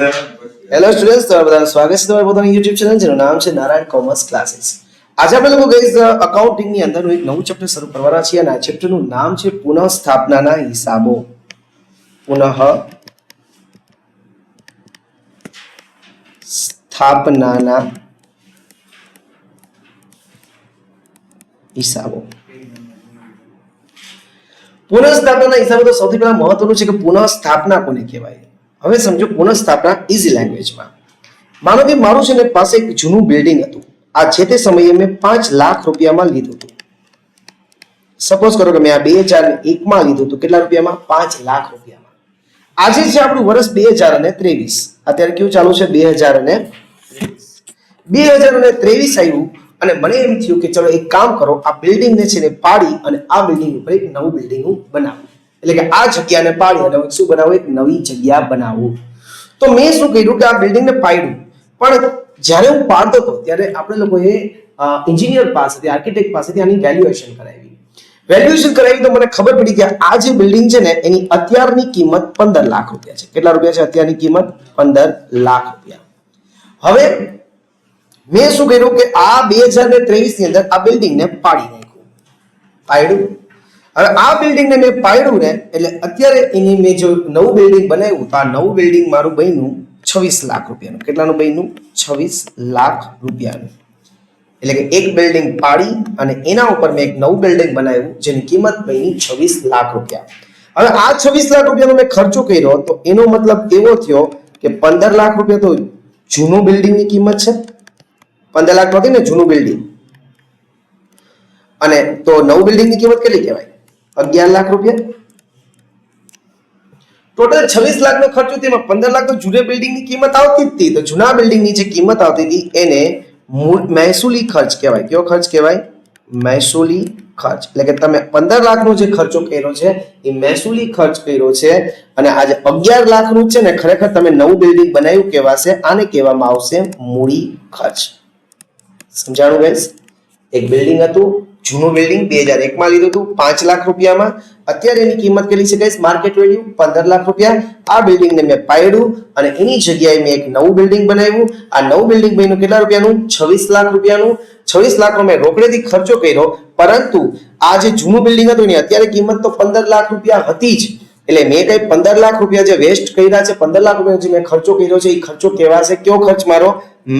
Hello students તમારું બધાનું સ્વાગત છે તમારા પોતાના YouTube ચેનલ જેનું નામ છે નારાયણ કોમર્સ ક્લાસીસ આજે આપણે લોકો ગઈસ અકાઉન્ટિંગની અંદરનું એક નવું ચેપ્ટર શરૂ કરવાના છીએ અને આ ચેપ્ટરનું નામ છે પુનઃ સ્થાપનાના હિસાબો. પુનઃ સ્થાપનાના હિસાબો. પુનઃ સ્થાપનાના હિસાબે તો સૌથી પહેલા મહત્વનું છે કે પુનઃ સ્થાપના કોને કહેવાય? હવે સમજો પુનઃસ્થાપના ઇઝી લેંગ્વેજમાં માનો કે મારું છે ને પાસે એક જૂનું બિલ્ડિંગ હતું. આ જે તે સમયે મેં પાંચ લાખ રૂપિયામાં લીધું હતું. સપોઝ કરો કે મેં આ બે હજાર એકમાં લીધું હતું. કેટલા રૂપિયામાં? પાંચ લાખ રૂપિયામાં. આજે છે આપણું વર્ષ બે હજાર અને ત્રેવીસ. અત્યારે કેવું ચાલુ છે? બે હજાર અને બે હજાર અને ત્રેવીસ આવ્યું અને મને એમ થયું કે ચલો એક કામ કરો. આ બિલ્ડિંગને છે ને પાડી અને આ બિલ્ડિંગ ઉપર એક નવું બિલ્ડિંગ બનાવું. એટલે કે આ જગ્યાને પાડી અને શું બનાવું? એક નવી જગ્યા બનાવું. તો મેં શું કર્યું કે આ બિલ્ડિંગને પાડ્યું. પણ જ્યારે હું પાડતો હતો, ત્યારે આપણે લોકોએ એન્જિનિયર પાસેથી આર્કિટેક્ટ પાસેથી આની વેલ્યુએશન કરાવી. વેલ્યુએશન કરાવી તો મને ખબર પડી કે આ જે બિલ્ડિંગ છે ને, એની અત્યારની કિંમત પંદર લાખ રૂપિયા છે. કેટલા રૂપિયા છે અત્યારની કિંમત? પંદર લાખ રૂપિયા. હવે મેં શું કર્યું કે આ બે હજાર ને ત્રેવીસની અંદર આ બિલ્ડિંગને પાડી નાખ્યું. પાડ્યું. હવે આ બિલ્ડિંગને મેં પાડ્યું ને, એટલે અત્યારે એની મેં જો નવું બિલ્ડિંગ બનાવ્યું, તો આ નવું બિલ્ડિંગ મારું બન્યું છવ્વીસ લાખ રૂપિયાનું. કેટલાનું બન્યું? છવ્વીસ લાખ રૂપિયાનું. એટલે કે એક બિલ્ડિંગ પાડી અને એના ઉપર મેં એક નવું બિલ્ડિંગ બનાવ્યું, જેની કિંમત બની છવ્વીસ લાખ રૂપિયા. હવે આ છવ્વીસ લાખ રૂપિયાનો મેં ખર્ચો કર્યો, તો એનો મતલબ એવો થયો કે પંદર લાખ રૂપિયા તો જૂનું બિલ્ડિંગની કિંમત છે. પંદર લાખ હતી ને જૂનું બિલ્ડિંગ અને તો નવું બિલ્ડિંગની કિંમત કેટલી કહેવાય? અગિયાર લાખ રૂપિયા? ટોટલ છવ્વીસ લાખનો ખર્ચો તેમાં પંદર લાખ તો જૂના બિલ્ડિંગની કિંમત આવતી હતી. તો જૂના બિલ્ડિંગની જે કિંમત આવતી હતી, એને મહેસૂલી ખર્ચ કહેવાય. કયો ખર્ચ કહેવાય? મહેસૂલી ખર્ચ. એટલે કે તમે પંદર લાખનો જે ખર્ચો કર્યો છે, એ મહેસૂલી ખર્ચ કર્યો છે, અને આજે અગિયાર લાખનું છે ને, ખરેખર તમે નવું બિલ્ડિંગ બનાવ્યું કહેવાશે, આને કહેવામાં આવશે મૂડી ખર્ચ. સમજાણું ગઈશ એક બિલ્ડિંગ હતું જૂનું બિલ્ડિંગ બે હજાર એકમાં લીધું હતું, પાંચ લાખ રૂપિયામાં. અત્યારે એની કિંમત કેટલી છે ગઈશ માર્કેટ વેલ્યુ પંદર લાખ રૂપિયા. આ બિલ્ડિંગને મેં પાડ્યું અને એની જગ્યાએ મેં એક નવું બિલ્ડિંગ બનાવ્યું. આ નવું બિલ્ડિંગ બન્યું કેટલા રૂપિયાનું? છવ્વીસ લાખ રૂપિયાનું. છવ્વીસ લાખનો મેં રોકડેથી ખર્ચો કર્યો. પરંતુ આ જે જૂનું બિલ્ડિંગ હતું એની અત્યારે કિંમત તો પંદર લાખ રૂપિયા હતી જ. એટલે મેં કઈ પંદર લાખ રૂપિયા જે વેસ્ટ કર્યા છે, પંદર લાખ રૂપિયા જે મેં ખર્ચો કર્યો છે, એ ખર્ચો કહેવાશે? કયો ખર્ચ મારો?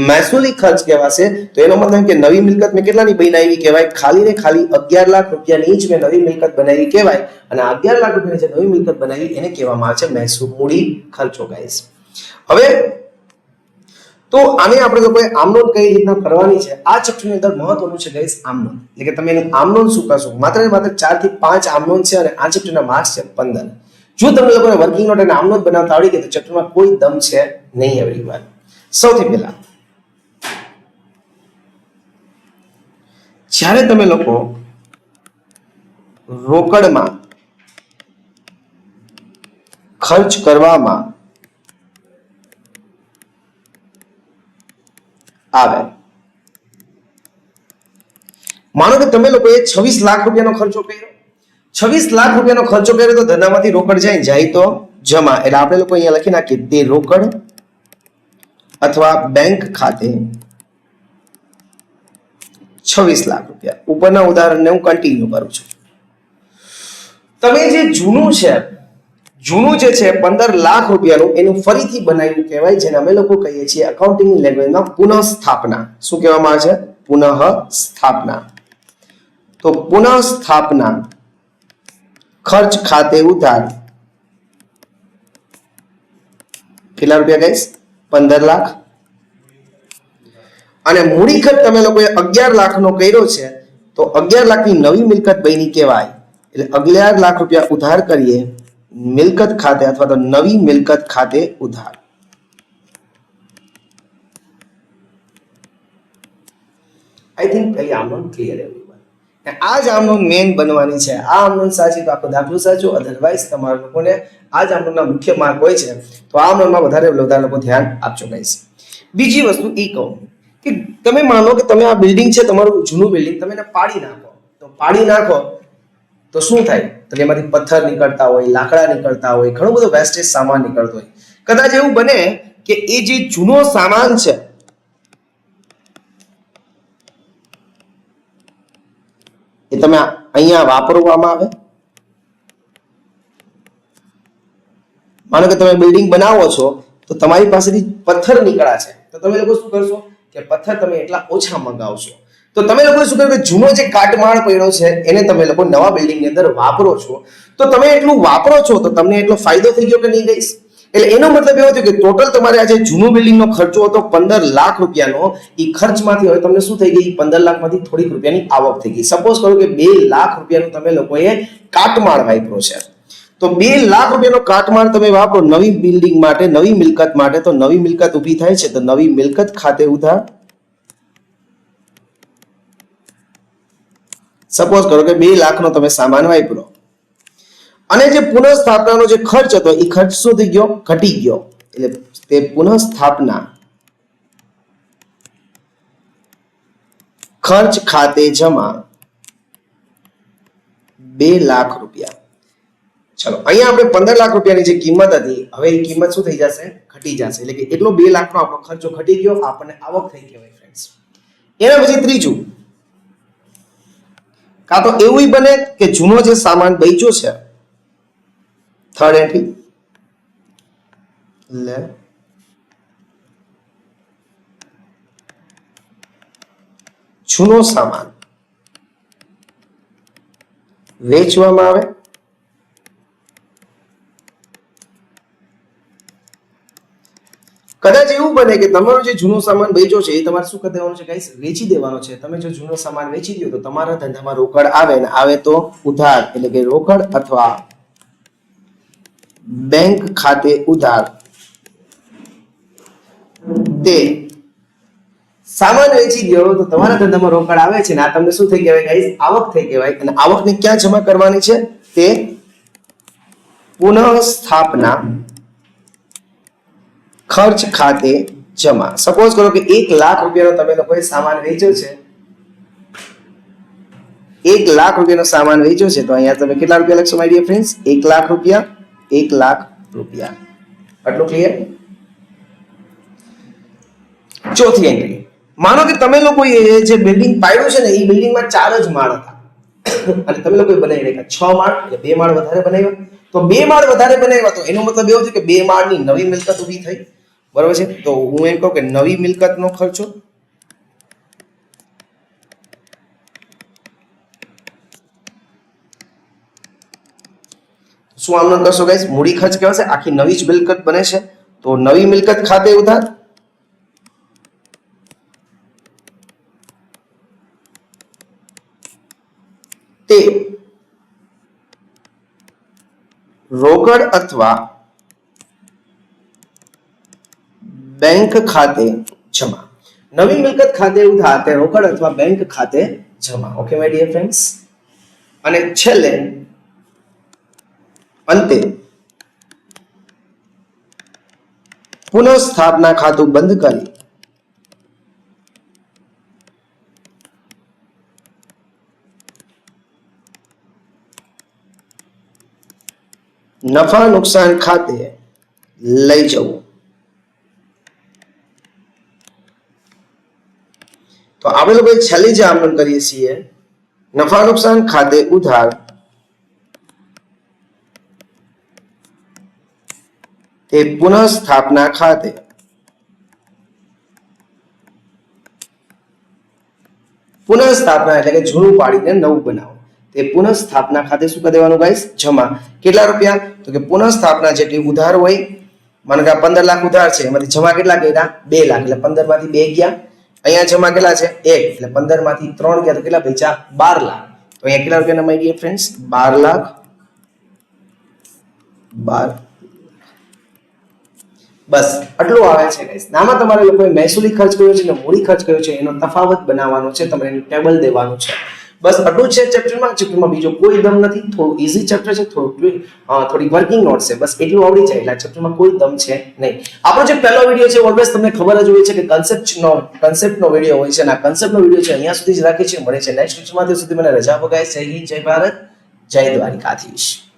મહેસૂલી ખર્ચ કહેવાશે? તો એનો મતલબ કે નવી મિલકત મેં કેટલાની બનાવી કહેવાય? ખાલી ને ખાલી અગિયાર લાખ રૂપિયાની જ મેં નવી મિલકત બનાવી કહેવાય. અને અગિયાર લાખ રૂપિયાની જે નવી મિલકત બનાવી, એને કહેવામાં આવે છે મહેસૂલ ખર્ચો ગાઈસ હવે, તો આને આપણે લોકોએ આમનોન કઈ રીતના કરવાની છે, આ ચેપ્ટરની અંદર મહત્વનું છે ગાઈસ આમનોન એટલે કે તમે એની આમનોન શું કરશો? માત્ર ને માત્ર ચારથી પાંચ આમનોન છે અને આ ચેપ્ટરના માર્ક્સ છે પંદર. જો તમે લોકોને વર્કિંગ નોટ અને આમનોંધ બનાવતા આવડી ગઈ તો ચેપ્ટરમાં કોઈ દમ છે નહીં એવરી વાર સૌથી પહેલા, જ્યારે તમે લોકો રોકડમાં ખર્ચ કરવામાં આવે, માનો કે તમે લોકોએ છવ્વીસ લાખ રૂપિયાનો ખર્ચો કર્યો છવ્વીસ લાખ રૂપિયાનો ખર્ચો કર્યો તો ધંધામાંથી રોકડ જાય જાય તો જમા. એટલે આપણે લોકો અહીંયા લખી નાખીએ તે રોકડ અથવા બેંક ખાતે છવ્વીસ લાખ રૂપિયા. ઉપરના ઉદાહરણને હું કન્ટિન્યુ કરું છું. તમે જે જૂનું છે, જૂનું જે છે, પંદર લાખ રૂપિયાનું એનું ફરીથી બનાવ્યું કહેવાય, જેને અમે લોકો કહીએ છીએ અકાઉન્ટિંગ લેંગ્વેજમાં પુનઃ સ્થાપના શું કહેવામાં આવે છે? પુનઃ સ્થાપના તો પુનઃ સ્થાપના ખર્ચ ખાતે ઉધાર. કેટલા રૂપિયા ગઈશ પંદર લાખ. અને મૂડી ખર્ચ તમે લોકોએ અગિયાર લાખનો કર્યો છે, તો અગિયાર લાખની નવી મિલકત બની કહેવાય. એટલે અગિયાર લાખ રૂપિયા ઉધાર કરીએ, મિલકત ખાતે અથવા તો નવી મિલકત ખાતે ઉધાર. આઈ થિંક પહેલી આમ ક્લિયર એવરીવન આ જ આમનોંધ મેન બનવાની છે. આ આમનોંધ સાચી તો આખો દાખલો સાચો અધરવાઇઝ તમારા લોકોને આ જ આમનોંધના મુખ્ય માર્ગ હોય છે. તો આ આમનોંધમાં વધારે વધારે લોકો ધ્યાન આપજો ગાઈશ બીજી વસ્તુ એ કહું કે તમે માનો કે તમે આ બિલ્ડિંગ છે તમારું જૂનું બિલ્ડિંગ તમે એને પાડી નાખો. તો પાડી નાખો તો શું થાય? તો એમાંથી પથ્થર નીકળતા હોય, લાકડા નીકળતા હોય, ઘણો બધો વેસ્ટેજ સામાન નીકળતો હોય. કદાચ એવું બને કે એ જે જૂનો સામાન છે એ તમે અહીંયા વાપરવામાં આવે? માનો કે તમે બિલ્ડિંગ બનાવો છો, તો તમારી પાસેથી પથ્થર નીકળ્યા છે. તો તમે લોકો શું કરશો કે પથ્થર તમે એટલા ઓછા મંગાવશો. તો તમે લોકો શું કર્યું કે જૂનો જે કાટમાળ પડ્યો છે, એને તમે લોકો નવા બિલ્ડિંગની અંદર વાપરો છો. તો તમે એટલું વાપરો છો, તો તમને એટલો ફાયદો થઈ ગયો કે નહીં ગઈશ એટલે એનો મતલબ એવો થયો કે ટોટલ તમારે આ જે જૂનું બિલ્ડિંગનો ખર્ચો હતો પંદર લાખ રૂપિયાનો. એ ખર્ચમાંથી હવે તમને શું થઈ ગઈ? પંદર લાખમાંથી થોડીક રૂપિયાની આવક થઈ ગઈ. સપોઝ કરો કે બે લાખ રૂપિયાનું તમે લોકોએ કાટમાળ વાપરો છે. તો બે લાખ રૂપિયાનો કાટમાળ તમે વાપરો નવી બિલ્ડિંગ માટે, નવી મિલકત માટે, તો નવી મિલકત ઊભી થાય છે. તો નવી મિલકત ખાતે ઉધાર. સપોઝ કરો કે બે લાખનો તમે સામાન વાપરો. અને જે પુનઃસ્થાપનાનો જે ખર્ચ હતો, એ ખર્ચ શું થઈ ગયો? ઘટી ગયો. એટલે તે પુનઃસ્થાપના ખર્ચ ખાતે જમા બે લાખ રૂપિયા. ચલો, અહીંયા આપણે પંદર લાખ રૂપિયાની જે કિંમત હતી, હવે એ કિંમત શું થઈ જશે? ઘટી જશે. એટલે કે એટલો બે લાખનો આપણો ખર્ચો ઘટી ગયો, આપણને આવક થઈ ગયો ફ્રેન્ડ્સ એના પછી ત્રીજું. કાં તો એવું બને કે જૂનો જે સામાન બેચ્યો છે થર્ડ એન્ટ્રી લે જૂનો સામાન વેચવામાં આવે કદાચ એવું બને કે તમારો જે જૂનો સામાન વેચો છે એ તમારે શું કરી દેવાનું છે ગાઈસ વેચી દેવાનો છે તમે જો જૂનો સામાન વેચી દો તો તમારા ધંધામાં રોકડ આવે ને આવે તો ઉધાર એટલે કે રોકડ અથવા બેંક ખાતે ઉધાર. તે સામાન વેચી ગયો તો તમારા ધંધામાં રોકડ આવે છે ને આ તમને શું થઈ કહેવાય ગાઈસ આવક થઈ કહેવાય અને આવકને ક્યાં જમા કરવાની છે? તે પુનઃ સ્થાપના ખર્ચ ખાતે જમા. સપોઝ કરો કે એક લાખ રૂપિયાનો તમે લોકોએ સામાન વેચ્યો છે. એક લાખ રૂપિયાનો સામાન વેચ્યો છે, તો અહીંયા તમે કેટલા રૂપિયા લખશો માય ડિયર ફ્રેન્ડ્સ એક લાખ રૂપિયા એક લાખ રૂપિયા. આટલું ક્લિયર ચોથી એન્ટ્રી માનો કે તમે લોકો જે બિલ્ડિંગ પાડ્યું છે ને, એ બિલ્ડિંગમાં ચાર જ માળ હતા. અને તમે લોકોએ બનાવી નાખ્યા છ માળ એટલે બે માળ વધારે બનાવ્યા? તો બે માળ વધારે બનાવ્યા તો એનો મતલબ એવો છે કે બે માળની નવી મિલકત ઊભી થઈ. બરોબર છે? તો હું એમ કહું કે નવી મિલકતનો ખર્ચો શું આમનો કરશો ગાઈસ મૂડી ખર્ચ કહેવાશે આખી નવી જ મિલકત બને છે. તો નવી મિલકત ખાતે ઉધાર. તે રોકડ અથવા બેંક ખાતે જમા. નવી મિલકત ખાતે ઉધાર તે રોકડ અથવા બેંક ખાતે જમા. ઓકે માય ડિયર ફ્રેન્ડ્સ અને છેલ્લે અંતે પુનઃસ્થાપના ખાતું બંધ કરી નફા નુકસાન ખાતે લઈ જવું તો આપણે લોકો છેલ્લી જે આમરણ કરીએ છીએ નફા નુકસાન ખાતે ઉધાર તે પુનઃ સ્થાપના ખાતે. પુનઃ સ્થાપના એટલે કે જૂનું પાડીને નવું બનાવો. તે પુનઃ સ્થાપના ખાતે શું કરી દેવાનું ગાઈસ જમા. કેટલા રૂપિયા? તો કે પુનઃ સ્થાપના જેટલી ઉધાર હોય, માનો કે પંદર લાખ ઉધાર છે, એમાંથી જમા કેટલા ગયા બે લાખ. એટલે પંદરમાંથી બે ગયા. અહીંયા જમા કેટલા છે? એક. એટલે પંદરમાંથી ત્રણ ગયા તો કેટલા પૈસા બાર લાખ. તો અહીંયા કેટલા રૂપિયાના નમાઈ ગયા ફ્રેન્ડ્સ બાર લાખ. બાર. બસ, આટલું આવે છે ગાઈસ નામાં તમારે લોકોએ મહેસૂલી ખર્ચ કર્યો છે અને મૂડી ખર્ચ કર્યો છે, એનો તફાવત બનાવવાનો છે, તમારે એનું ટેબલ દેવાનું છે. બસ, આટલું છે ચેપ્ટરમાં. ચેપ્ટરમાં બીજો કોઈ દમ નથી, થોડું ઇઝી ચેપ્ટર છે, થોડું થોડી વર્કિંગ નોટ છે. બસ, એટલું આવડી જાય, એટલે ચેપ્ટરમાં કોઈ દમ છે નહીં. આપણો જે પહેલો વીડિયો છે ઓલવેઝ તમને ખબર જ હોય છે કે કન્સેપ્ટનો કન્સેપ્ટનો વીડિયો હોય છે, અને આ કન્સેપ્ટનો વીડિયો છે, અહીંયા સુધી જ રાખે છે, મળે છે નેક્સ્ટ વિડીયોમાં ત્યાં સુધી મને રજા આપો છે હિન્દ, જય ભારત, જય દ્વારિકાધીશ.